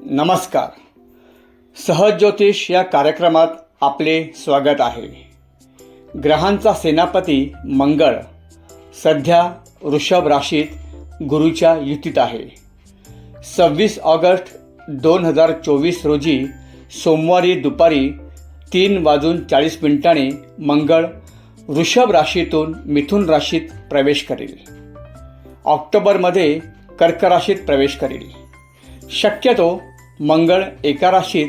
नमस्कार. सहज ज्योतिष या कार्यक्रमात आपले स्वागत आहे. ग्रहांचा सेनापती मंगळ सध्या वृषभ राशीत गुरुच्या युतीत आहे. सव्वीस ऑगस्ट दोन हजार चोवीस रोजी सोमवारी दुपारी तीन वाजून चाळीस मिनिटांनी मंगळ वृषभ राशीतून मिथुन राशीत प्रवेश करेल. ऑक्टोबरमध्ये कर्क राशीत प्रवेश करेल. शक्यतो मंगळ एका राशीत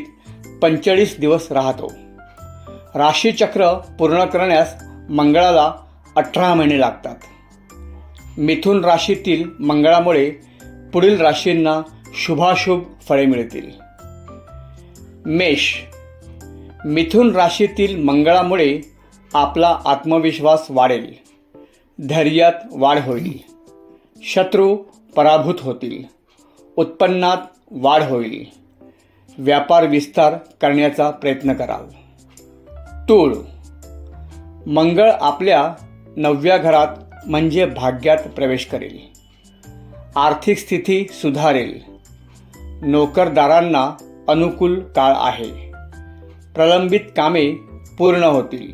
पंचेचाळीस दिवस राहतो. राशीचक्र पूर्ण करण्यास मंगळाला अठरा महिने लागतात. मिथुन राशीतील मंगळामुळे पुढील राशींना शुभाशुभ फळे मिळतील. मेष. मिथुन राशीतील मंगळामुळे आपला आत्मविश्वास वाढेल. धैर्यात वाढ होईल. शत्रू पराभूत होतील. उत्पन्नात वाढ होईल. व्यापार विस्तार करण्याचा प्रयत्न कराल. तूळ. मंगळ आपल्या नवव्या घरात म्हणजे भाग्यात प्रवेश करेल. आर्थिक स्थिती सुधारेल. नोकरदारांना अनुकूल काळ आहे. प्रलंबित कामे पूर्ण होतील.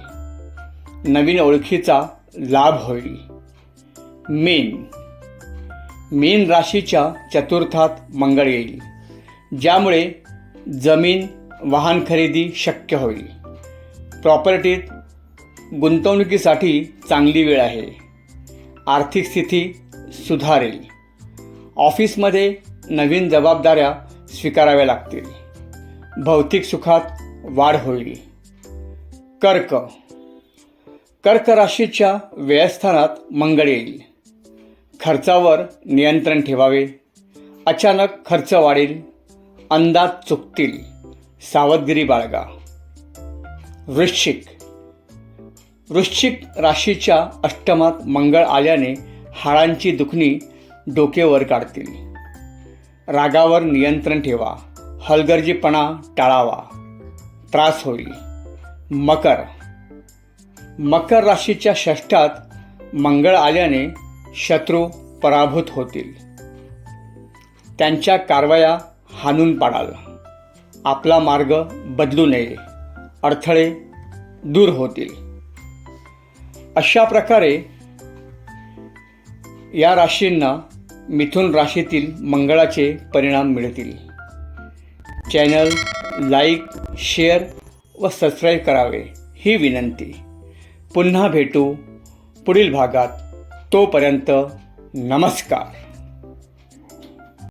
नवीन ओळखीचा लाभ होईल. मेन. मीन राशीच्या चतुर्थात मंगळ येईल ज्यामुळे जमीन वाहन खरेदी शक्य होईल. प्रॉपर्टीत गुंतवणुकीसाठी चांगली वेळ आहे. आर्थिक स्थिती सुधारेल. ऑफिसमध्ये नवीन जबाबदाऱ्या स्वीकाराव्या लागतील. भौतिक सुखात वाढ होईल. कर्क. कर्क राशीच्या व्ययस्थानात मंगळ येईल. खर्चावर नियंत्रण ठेवावे. अचानक खर्च वाढेल. अंदाज चुकतील. सावधगिरी बाळगा. वृश्चिक. वृश्चिक राशीच्या अष्टमात मंगळ आल्याने हाडांची दुखणी डोकेवर काढतील. रागावर नियंत्रण ठेवा. हलगर्जीपणा टाळावा. त्रास होईल. मकर. मकर राशीच्या षष्ठात मंगळ आल्याने शत्रू पराभूत होतील. त्यांच्या कारवाया हाणून पाडाल. आपला मार्ग बदलू नये. अडथळे दूर होतील. अशा प्रकारे या राशींना मिथुन राशीतील मंगळाचे परिणाम मिळतील. चॅनल लाईक शेअर व सबस्क्राईब करावे ही विनंती. पुन्हा भेटू पुढील भागात. तोपर्यंत नमस्कार.